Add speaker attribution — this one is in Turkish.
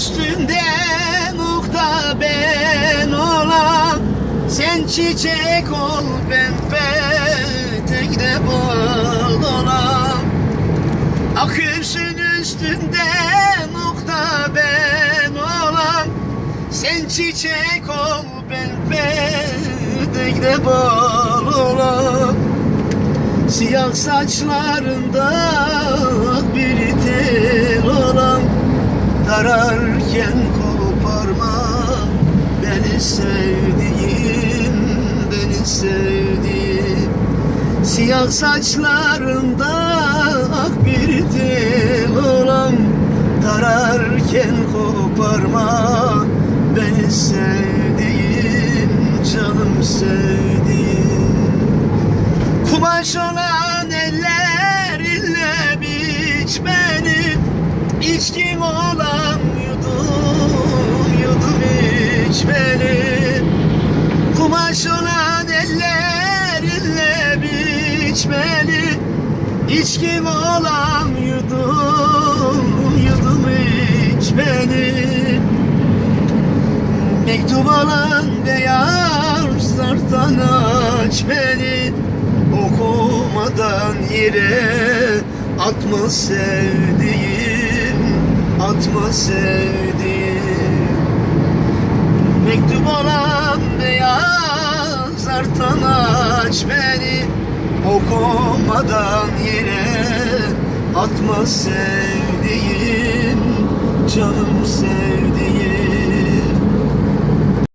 Speaker 1: üstünde nokta ben olan Sen çiçek ol ben petekte bal olan Akıyorsun üstünde nokta ben olan Sen çiçek ol ben petekte bal olan Siyah saçlarında bir Dararken koparma beni sevdiğim, beni sevdiğim Siyah saçlarında ak bir tel olan Dararken koparma beni sevdiğim, canım sevdiğim Kumaş olan ellerinle biç beni İçkin olan yudum yudum iç Kumaş olan ellerinle biç beni. İçkin olan yudum yudum iç beni. Mektup alan beyaz zartan aç beni. Okumadan yere atma sevdiğim Atma sevdiğim Mektup alan beyaz zartan aç beni. Okumadan yere atma sevdiğim Canım sevdiğim